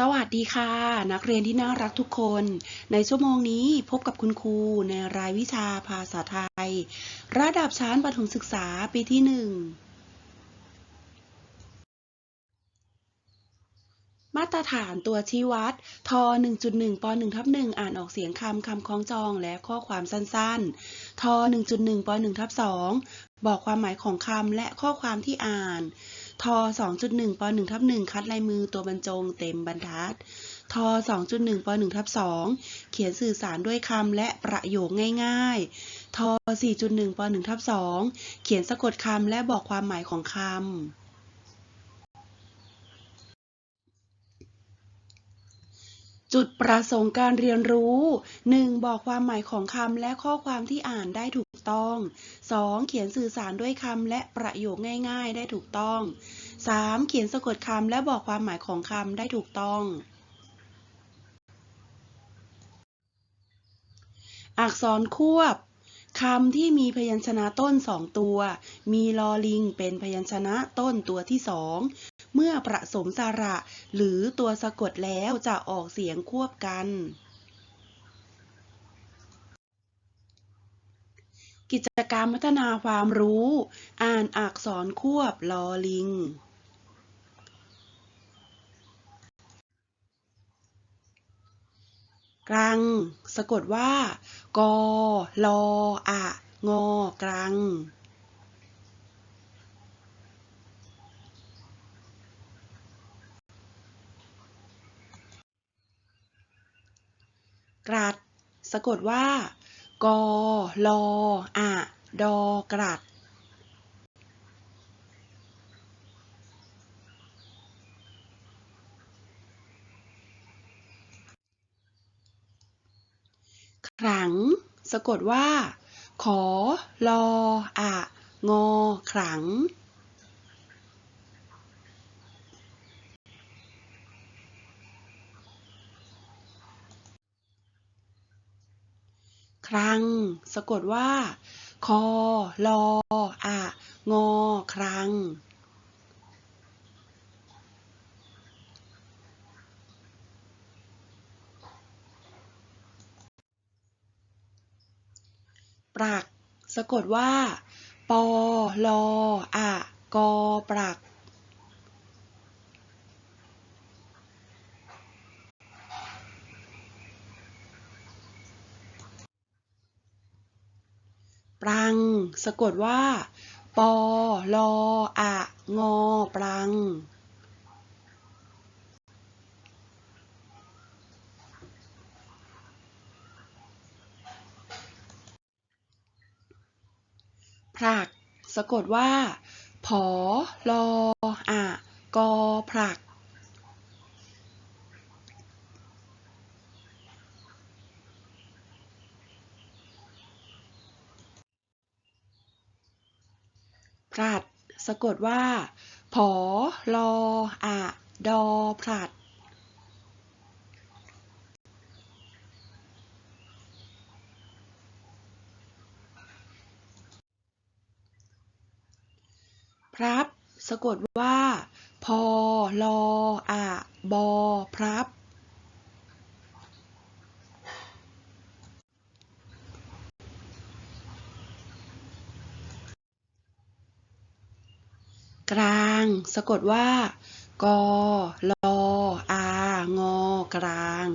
สวัสดีค่ะ นักเรียนที่น่ารักทุกคน ในชั่วโมงนี้พบกับคุณครูในรายวิชาภาษาไทย ระดับชั้นประถมศึกษาปีที่หนึ่งมาตรฐานตัวชี้วัดท 1.1 ป .1 ทับ1อ่านออกเสียงคำคำคล้องจองและข้อความสั้นๆ ท 1.1 ป .1 ทับ2บอกความหมายของคำและข้อความที่อ่าน ท2.1ป .1 ทับ1คัดลายมือตัวบรรจงเต็มบรรทัด ท2.1ป .1 ทับ2เขียนสื่อสารด้วยคำและประโยคง่าย ๆ ท4.1ป .1 ทับ2เขียนสะกดคำและบอกความหมายของคำ จุดประสงค์การเรียนรู้ 1. บอกความหมายของคำและข้อความที่อ่านได้ถูกต้อง 2. เขียนสื่อสารด้วยคำและประโยคง่ายๆ ได้ถูกต้อง 3. เขียนสะกดคำและบอกความหมายของคำได้ถูกต้อง อักษรควบคำที่มีพยัญชนะต้นสองตัว มีลอลิงเป็นพยัญชนะต้นตัวที่สอง เมื่อประสมสระ หรือตัวสะกดแล้วจะออกเสียงควบกัน กิจกรรมพัฒนาความรู้ อ่านอักษรควบลอลิงกรัง สะกดว่ากอลออะ งอกรัง กรัด สะกดว่า กอลออะดอกรัดขลังสะกดว่า ขอลออะงอขลัง ครัง สะกดว่า คอ ลออะงอ ครัง ปรัก สะกดว่า ปอ ลออะกอ ปรัก ปรัง สะกดว่า ปอลออะงอ ปรัง ผลัก สะกดว่า ผอลออะกอผลัก ผลัด สะกดว่า ผอลออะดอผลัด พรับ สะกดว่า พอลออะบอพรับ กลาง สะกดว่ากอลออางอกลาง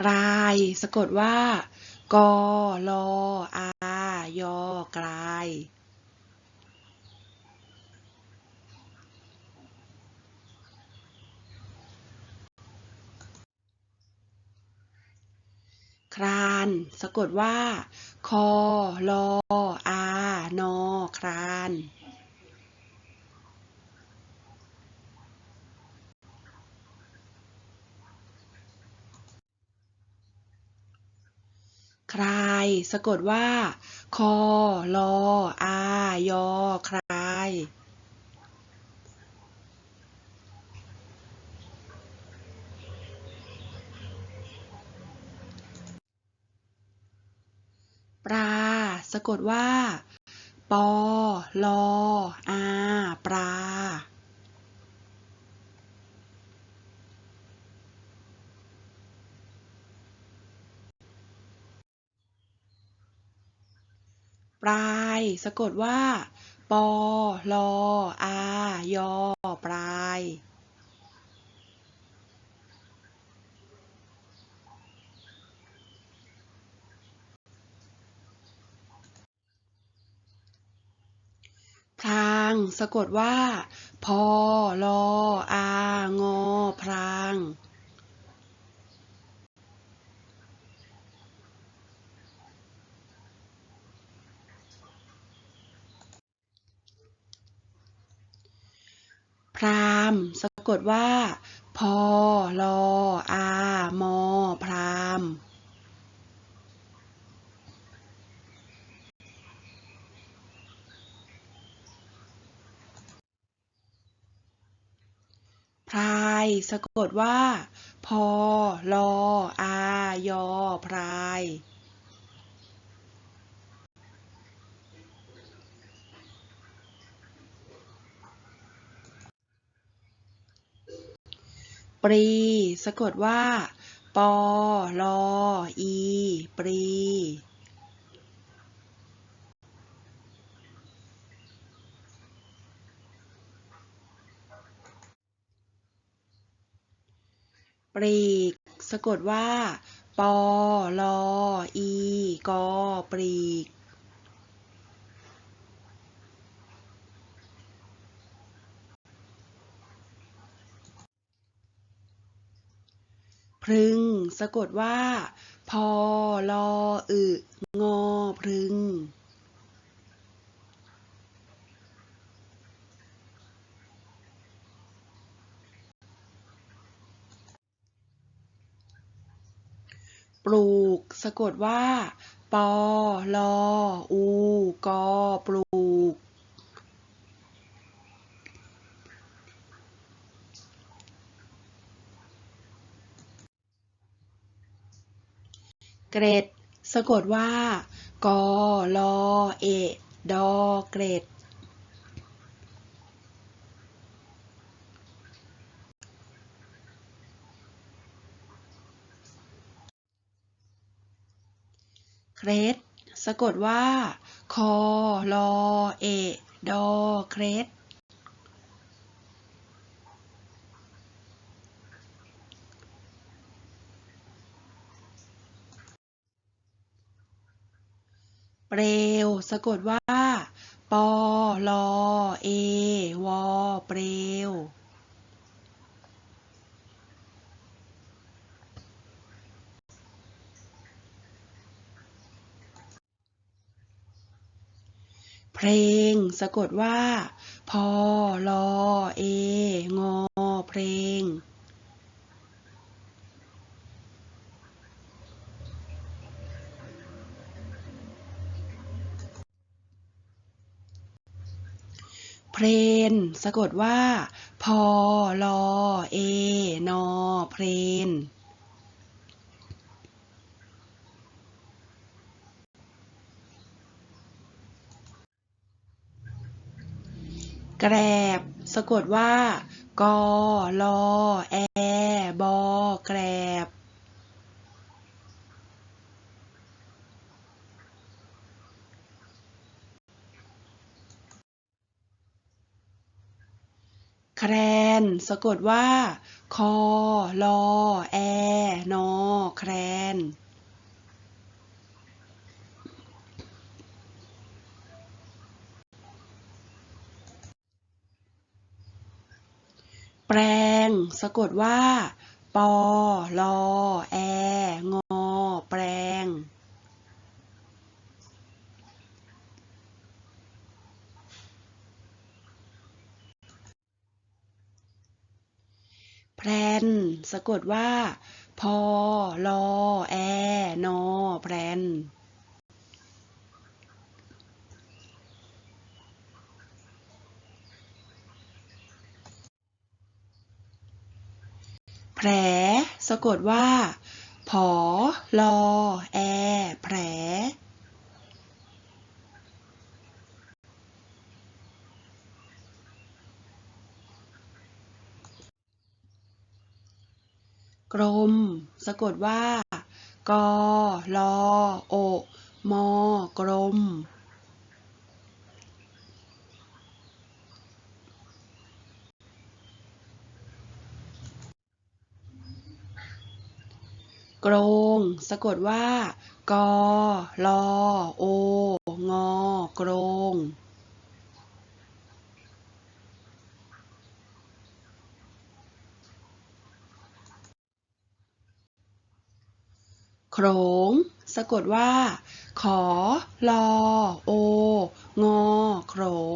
กลาย สะกดว่ากอลออายอกลาย คลาน สะกดว่า คอลออานอคลาน คลาย สะกดว่า คอลออายอ คลาย ก ปลา สะกดว่า ปอลออาปลา ปลาย สะกดว่า ปอลออายอปลาย พลาง สะกดว่า พอลออางอพลาง พราม สะกดว่า พอลออามอ พราม พรายสะกดว่า พอลออายอพราย ปรี สะกดว่า ปอลออี ปรี ปลีก สะกดว่า ปอลออีกอปลีก พึง สะกดว่า พอลออึงอพึง ปลูก สะกดว่า ปอลออู กอ ปลูก เกรด สะกดว่า กอลอเอ ดอ เกรด เครดสะกดว่า คอลอเอ ดอ เครดเปลวสะกดว่า ปอลอเอ วอ เปลว เพลง สะกดว่า พอลอเอ งอ เพลง เพลน สะกดว่า พอลอเอนอ เพลน แกรบ สะกดว่ากอลอแอบอแกรบ แครน สะกดว่า คอลอแอนอแครน แปลง สะกดว่า ปอลอ แอ งอ แปลง แพลน สะกดว่า พอลอ แอ นอ แพลน แผล สะกดว่า ผอลอ แอ แผล กรม สะกดว่า กอลอ โอ มอกรม กรงสะกดว่ากอลอโองอกรงโขงสะกดว่า ขอลอโองอโข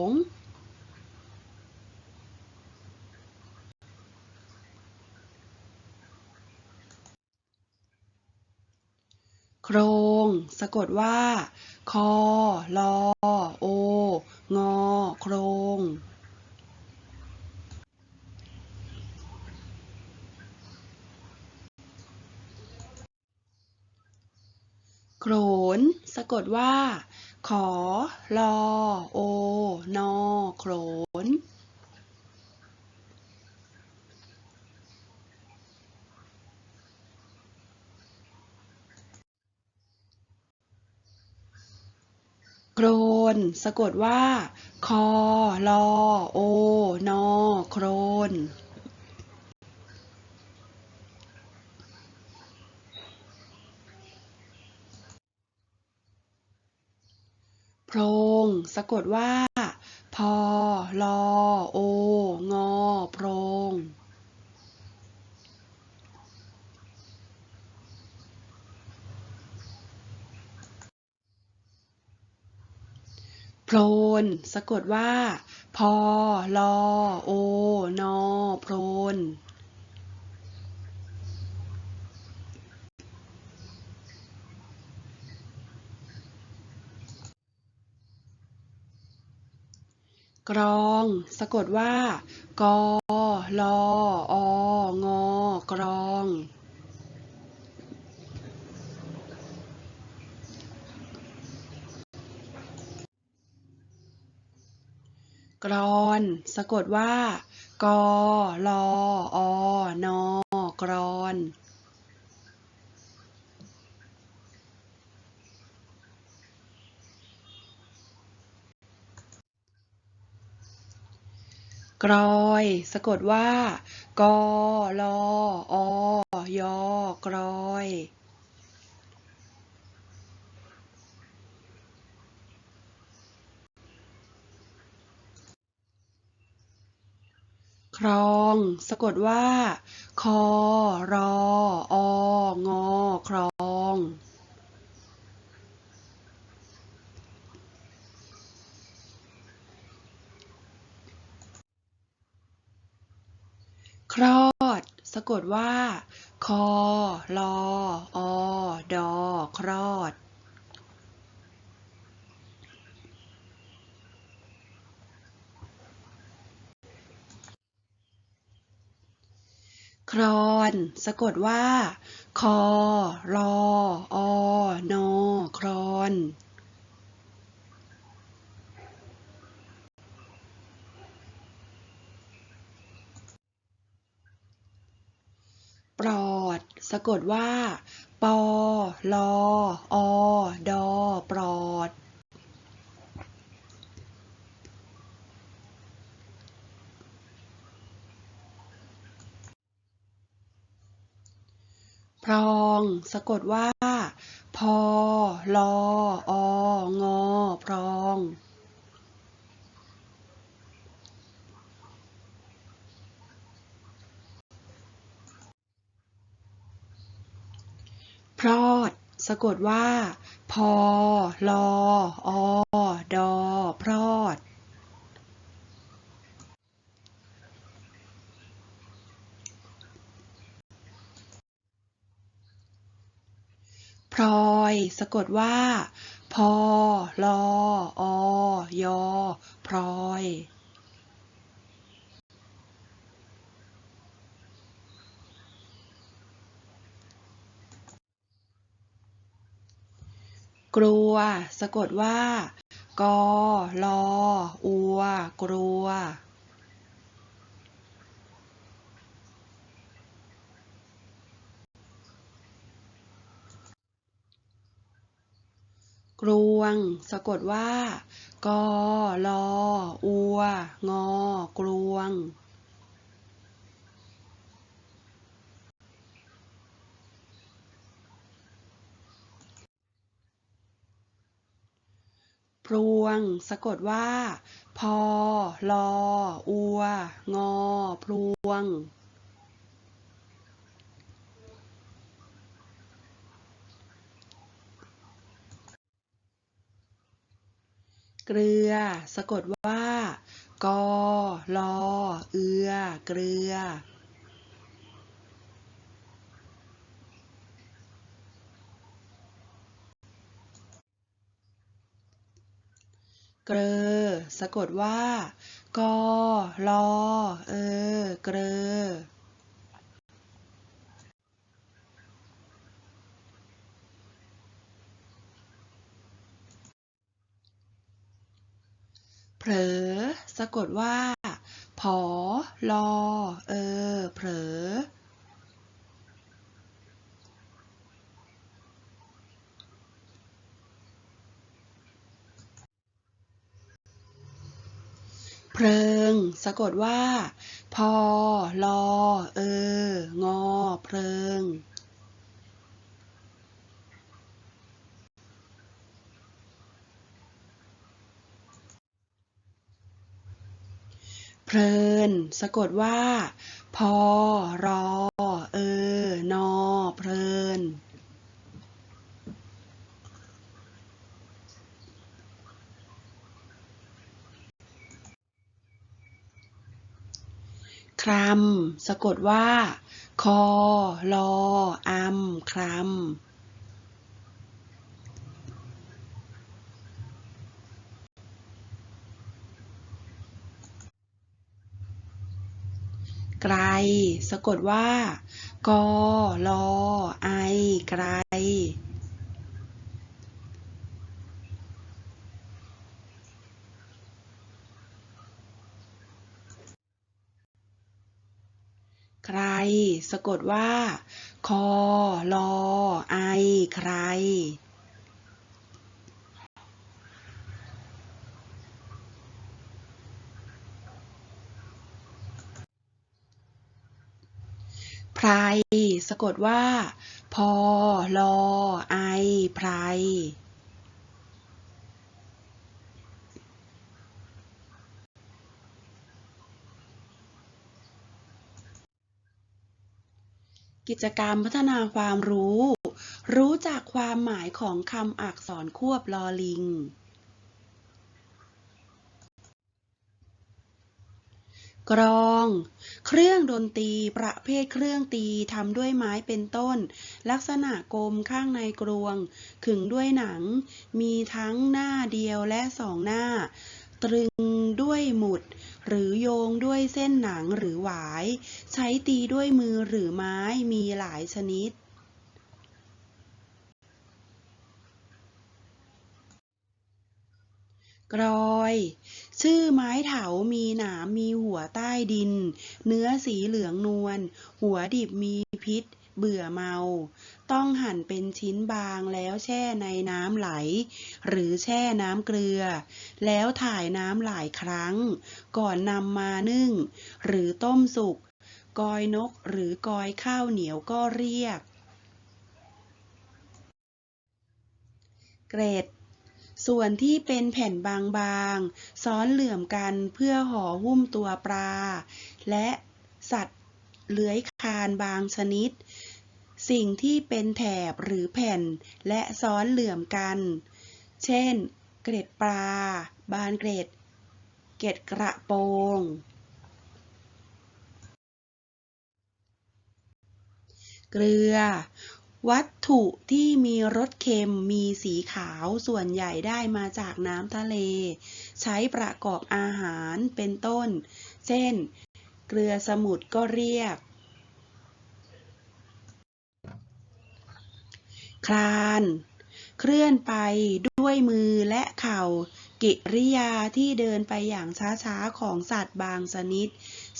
ง โครง สะกดว่า คอ ลอ โอ งอ โครง โขน สะกดว่า ขอ ลอ โอนอโขน โกรน สะกดว่า คอลอโอนอโครน โพรง สะกดว่า พอลอโองอโพรง โพลนสะกดว่า พอลอโอนอโพลนกรอง สะกดว่า กอลอองอ กรอง กรอน สะกดว่ากอลออนอกรอน กรอย สะกดว่ากอลออยอกรอย ครอง สะกดว่า คอ รอ อ งอ ครอง คลอด สะกดว่า คอลออ ดอ คลอด รอน สะกดว่า คอ รอ อ นอ ครอน ปลอด สะกดว่า ปอ ลอ อ ดอ ปลอด พรอง สะกดว่า พอลอองอ พรอง พรอด สะกดว่า พอลออดอ พรอด พลอย สะกดว่า พอลอออยอพลอย กลัว สะกดว่า กอลออัว กลัว กรวง สะกดว่ากอลออัว งอ กรวง พรวง สะกดว่า พอ ลอ อัว งอ พรวง เกลือ สะกดว่ากอลอเอือ เกลือ เกลอ สะกดว่ากอลอเออ เกลอ ลอ สะกดว่า ผอลอ เออ เผลอ เพลิง สะกดว่า พอ ลอ เออ งอ เพลิง ลิน สะกดว่า พอ รอ เออ นอ เพลิน ครำสะกดว่า คอ ลออำครำ ไกล สะกดว่ากอลอไอ ไกล ใคร สะกดว่า คอลอไอ ใคร รสะกดว่า พอลอไอไพรกิจกรรมพัฒนาความรู้ รู้จักความหมายของคำอักษรควบลอลิง กรอง เครื่องดนตรี ประเภทเครื่องตีทำด้วยไม้เป็นต้น ลักษณะกลมข้างในกรวง ขึงด้วยหนัง มีทั้งหน้าเดียวและสองหน้า ตรึงด้วยหมุด หรือโยงด้วยเส้นหนังหรือหวาย ใช้ตีด้วยมือหรือไม้มีหลายชนิด กรอย ชื่อไม้เถามีหนามมีหัวใต้ดิน เนื้อสีเหลืองนวล หัวดิบมีพิษ เบื่อเมา ต้องหั่นเป็นชิ้นบางแล้วแช่ในน้ำไหล หรือแช่น้ำเกลือ แล้วถ่ายน้ำหลายครั้ง ก่อนนำมานึ่ง หรือต้มสุก กอยนกหรือกอยข้าวเหนียวก็เรียก เกรด ส่วนที่เป็นแผ่นบางๆ ซ้อนเหลื่อมกันเพื่อห่อหุ้มตัวปลา และสัตว์เลื้อยคลานบางชนิด สิ่งที่เป็นแถบหรือแผ่น และซ้อนเหลื่อมกัน เช่น เกร็ดปลา บานเกร็ด เกล็ดกระโปรงเกลือ วัตถุที่มีรสเค็มมีสีขาวส่วนใหญ่ได้มาจากน้ำทะเล ใช้ประกอบอาหารเป็นต้น เช่น เกลือสมุทรก็เรียก คลาน เคลื่อนไปด้วยมือและเข่า กิริยาที่เดินไปอย่างช้าๆ ของสัตว์บางชนิด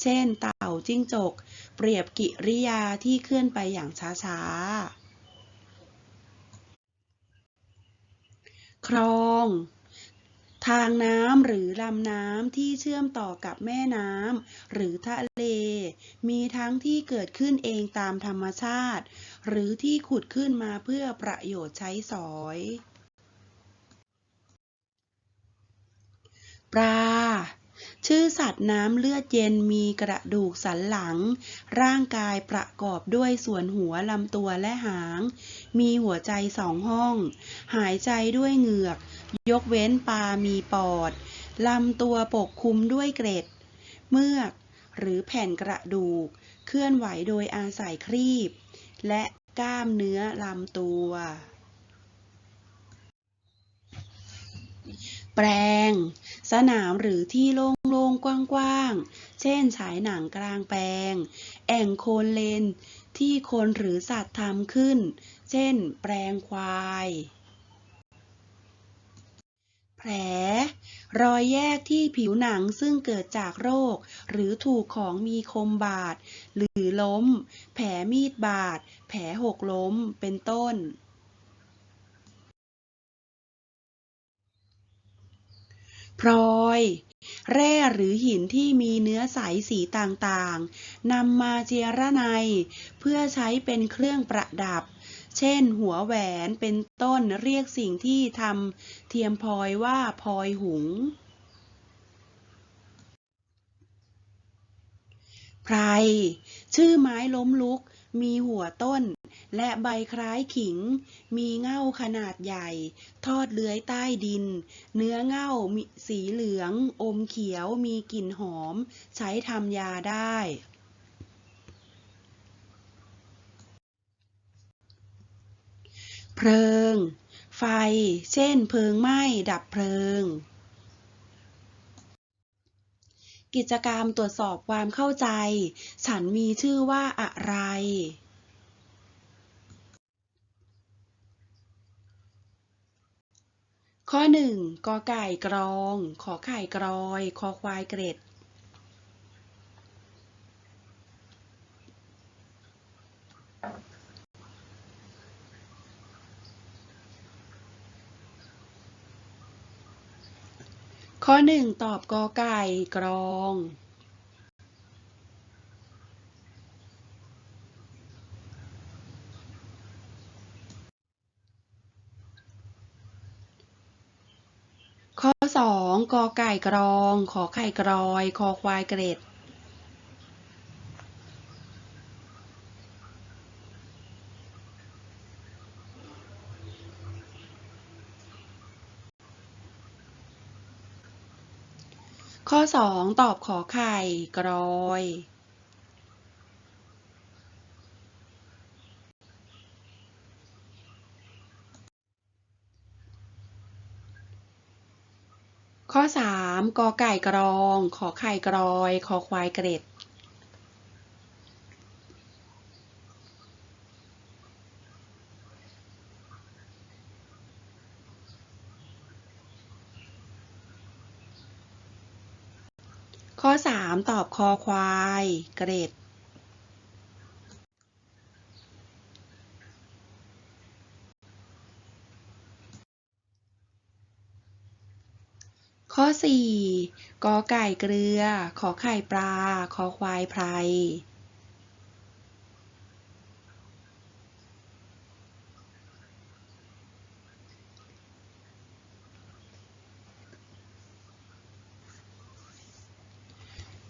เช่นเต่าจิ้งจก เปรียบกิริยาที่เคลื่อนไปอย่างช้าๆ คลอง ทางน้ำหรือลำน้ำที่เชื่อมต่อกับแม่น้ำหรือทะเล มีทั้งที่เกิดขึ้นเองตามธรรมชาติ หรือที่ขุดขึ้นมาเพื่อประโยชน์ใช้สอย ปลา ชื่อสัตว์น้ำเลือดเย็นมีกระดูกสันหลัง ร่างกายประกอบด้วยส่วนหัวลำตัวและหาง มีหัวใจสองห้อง หายใจด้วยเหงือก ยกเว้นปลามีปอด ลำตัวปกคลุมด้วยเกร็ด เมือก หรือแผ่นกระดูก เคลื่อนไหวโดยอาศัยครีบ และกล้ามเนื้อลำตัว แปลง สนามหรือที่โล่งๆ กว้างๆ เช่นฉายหนังกลางแปลง แอ่งโคลนเลน ที่คนหรือสัตว์ทำขึ้น เช่น แปลงควาย แผล รอยแยกที่ผิวหนังซึ่งเกิดจากโรค หรือถูกของมีคมบาด หรือล้ม แผลมีดบาด แผลหกล้ม เป็นต้น พลอย แร่หรือหินที่มีเนื้อใสสีต่างๆ นำมาเจียระไนเพื่อใช้เป็นเครื่องประดับ เช่น หัวแหวนเป็นต้นเรียกสิ่งที่ทำเทียมพลอยว่าพลอยหุงไพรชื่อไม้ล้มลุกมีหัวต้น และใบคล้ายขิง มีเง่าขนาดใหญ่ ทอดเลื้อยใต้ดิน เนื้อเง่าสีเหลือง อมเขียว มีกลิ่นหอม ใช้ทำยาได้ เพลิง ไฟ เช่น เพลิงไหม้ ดับเพลิง กิจกรรมตรวจสอบความเข้าใจ ฉันมีชื่อว่าอะไร ข้อหนึ่งกอไก่กรอง ขอไข่กรอย คอควายเกร็ด ข้อหนึ่งตอบกอไก่กรอง ข้อ สองกอไก่กรอง ขอไข่กรอย คอควายเกรด ข้อสองตอบขอไข่กรอย ข้อสามกอไก่กรอง ขอไข่กรอยคอควายเกร็ด ข้อสามตอบคอควาย เกร็ด ข้อสี่กอไก่เกลือ ขอไข่ปลาคอควายไพร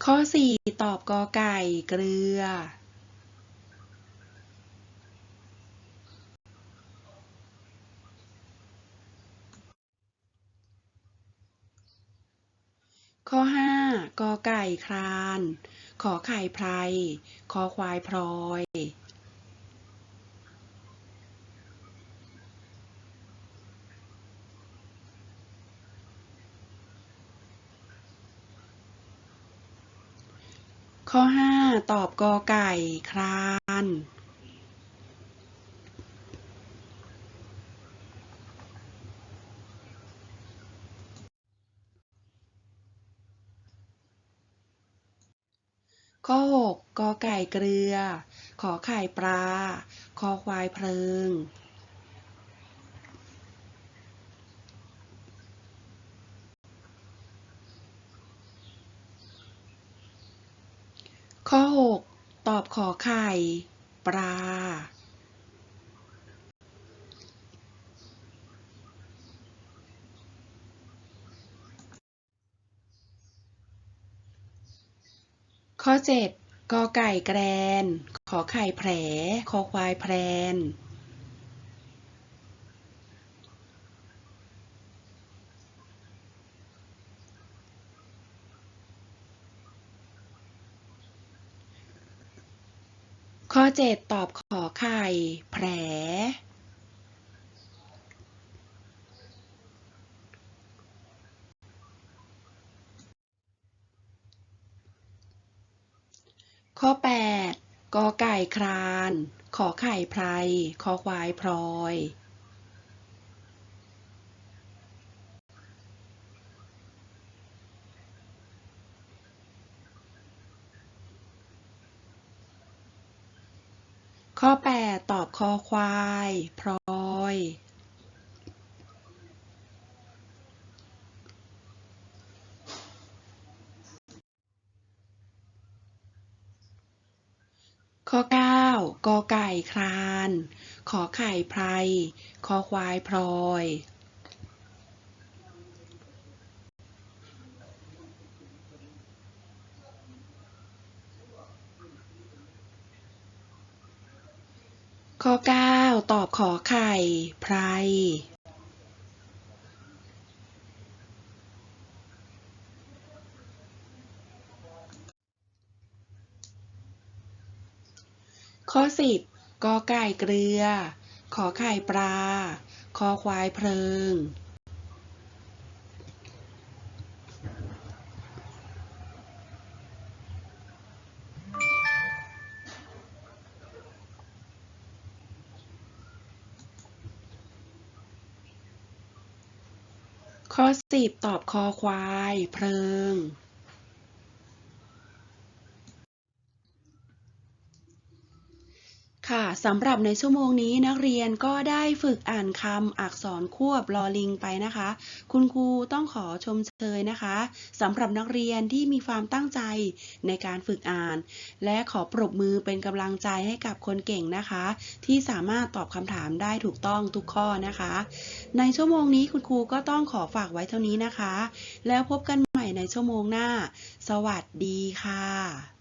ข้อสี่ตอบกอไก่เกลือ ข้อห้ากอไก่คลาน ขอไข่ไพรคอควายพลอย ข้อห้าตอบกอไก่คลาน ข้อ 6กอไก่เกลือ ขอไข่ปลา คอควายเพลิง ข้อ 6 ตอบขอไข่ ปลา ข้อ 7 กอไก่แกรน ขอไข่แผล คอควายแพรนข้อ 7 ตอบขอไข่ แผล ข้อ 8กอไก่คราน ขอไข่ไพรคอควายพลอย ข้อ 8 ตอบคอควาย พลอย ข้อ 9 กอไก่คราน ขอไข่ไพรคอควายพลอย ข้อ 9 ตอบขอไข่ไพร ข้อ 10กอไก่เกลือ ขอไข่ปลา คอควายเพลิง ข้อ 10 ตอบคอควายเพลิง ค่ะสำหรับในชั่วโมงนี้นักเรียนก็ได้ฝึกอ่านคำอักษรควบลอลิงไปนะคะ คุณครูต้องขอชมเชยนะคะสำหรับนักเรียนที่มีความตั้งใจในการฝึกอ่าน และขอปรบมือเป็นกำลังใจให้กับคนเก่งนะคะ ที่สามารถตอบคำถามได้ถูกต้องทุกข้อนะคะ ในชั่วโมงนี้คุณครูก็ต้องขอฝากไว้เท่านี้นะคะ แล้วพบกันใหม่ในชั่วโมงหน้า สวัสดีค่ะ